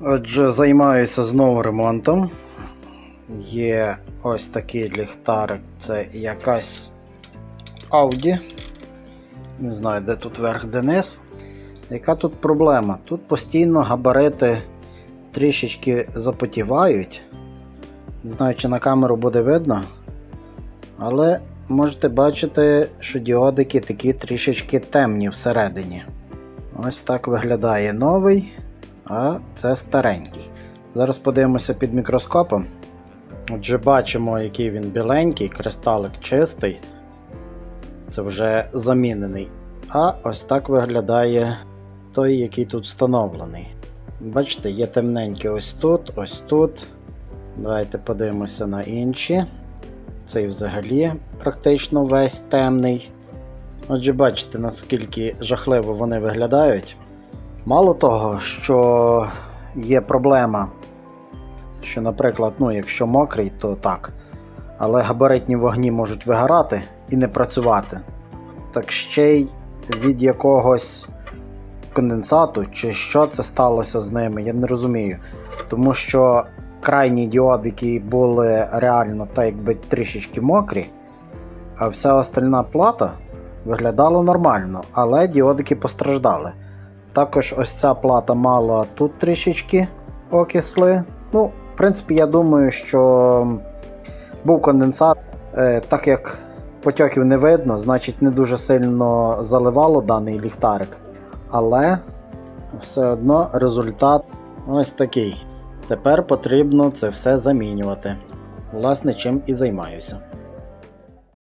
Отже, займаюся знову ремонтом. Є ось такий ліхтарик, це якась Audi. Не знаю, де тут верх, де низ. Яка тут проблема? Тут постійно габарити трішечки запотівають. Не знаю, чи на камеру буде видно. Але можете бачити, що діодики такі трішечки темні всередині. Ось так виглядає новий, а це старенький. Зараз подивимося під мікроскопом. Отже, бачимо, який він біленький, кристалик чистий. Це вже замінений. А ось так виглядає той, який тут встановлений. Бачите, є темненький ось тут, ось тут. Давайте подивимося на інші. Цей взагалі практично весь темний. Отже, бачите, наскільки жахливо вони виглядають. Мало того, що є проблема, що, наприклад, ну, якщо мокрий, то так. Але габаритні вогні можуть вигорати і не працювати. Так ще й від якогось конденсату, чи що це сталося з ними, я не розумію. Тому що крайні діодики були реально так якби трішечки мокрі, а вся остальна плата виглядала нормально, але діодики постраждали. Також ось ця плата мала тут трішечки окисли. Ну, в принципі, я думаю, що був конденсат, Е, так як потьоків не видно, значить не дуже сильно заливало даний ліхтарик. Але все одно результат ось такий. Тепер потрібно це все замінювати. Власне, чим і займаюся.